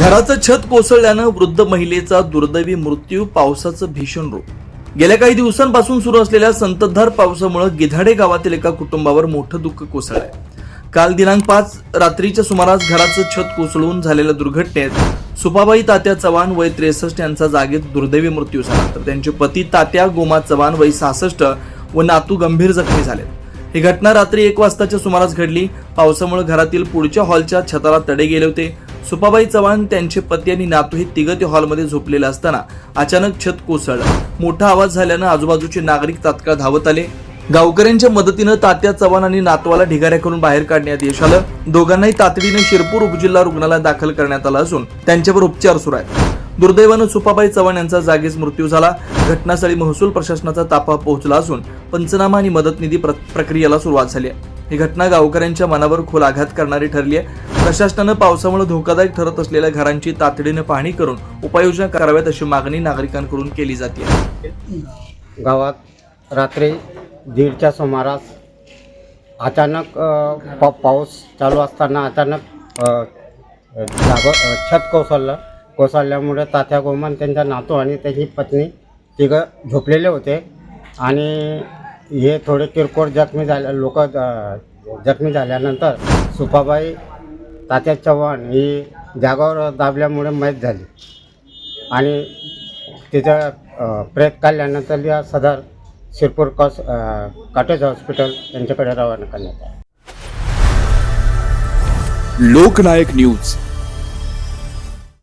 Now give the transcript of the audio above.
घराचं छत कोसळल्यानं वृद्ध महिलेचा दुर्दैवी मृत्यू पावसाचं भीषण रूप. गेल्या काही दिवसांपासून सुरू असलेल्या संततधार पावसामुळे गिधाडे गावातील एका कुटुंबावर मोठं दुःख कोसळलंय. काल दिनांक पाच रात्रीच्या सुमारास घराचं छत कोसळून झालेल्या दुर्घटनेत सुपाबाई तात्या चव्हाण वय त्रेसष्ट यांचा जागेत दुर्दैवी मृत्यू झाला. तर त्यांचे पती तात्या गोमा चव्हाण वय सहासष्ट व नातू गंभीर जखमी झाले. ही घटना रात्री एक वाजताच्या सुमारास घडली. पावसामुळे घरातील पुढच्या हॉलच्या छताला तडे गेले होते. सुपाबाई चव्हाण त्यांचे पती आणि नातू हे तिघं हॉलमध्ये झोपलेले असताना अचानक छत कोसळलं. मोठा आवाज झाल्यानं आजूबाजूचे नागरिक तात्काळ धावत आले. गावकऱ्यांच्या मदतीनं तात्या चव्हाण आणि नातवाला ढिगाऱ्या करून बाहेर काढण्यात यश आलं. दोघांनाही तातडीने शिरपूर उपजिल्हा रुग्णालयात दाखल करण्यात आलं असून त्यांच्यावर उपचार सुरू आहेत. दुर्दैवानं सुपाबाई चव्हाण यांचा जागीच मृत्यू झाला. घटनास्थळी महसूल प्रशासनाचा ताफा पोहोचला असून पंचनामा आणि मदत निधी प्र- प्रक्रियेला सुरुवात झाली आहे. ही घटना गावकऱ्यांच्या मनावर खोल आघात करणारी ठरली आहे. प्रशासनानं पावसामुळे धोकादायक ठरत असलेल्या घरांची तातडीनं पाहणी करून उपाययोजना कराव्यात अशी मागणी नागरिकांकडून केली जाते. गावात रात्री दीडच्या सुमारास अचानक पा पाऊस चालू असताना अचानक जाग छत कोसळलं. कोसळल्यामुळे तात्या गोमन त्यांचा नातू आणि त्याची पत्नी तिघं झोपलेले होते आणि हे थोडे किरकोळ जखमी झाले लोक जखमी झाल्यानंतर सुपाबाई तात्या चव्हाण ही जागावर दाबल्यामुळे मयत झाली. आणि तिथं प्रेत काढल्यानंतर या सदर शिरपूर कॉस काटेज कॉटेज हॉस्पिटल यांच्याकडे रवाना करण्यात आलं. लोकनायक न्यूज.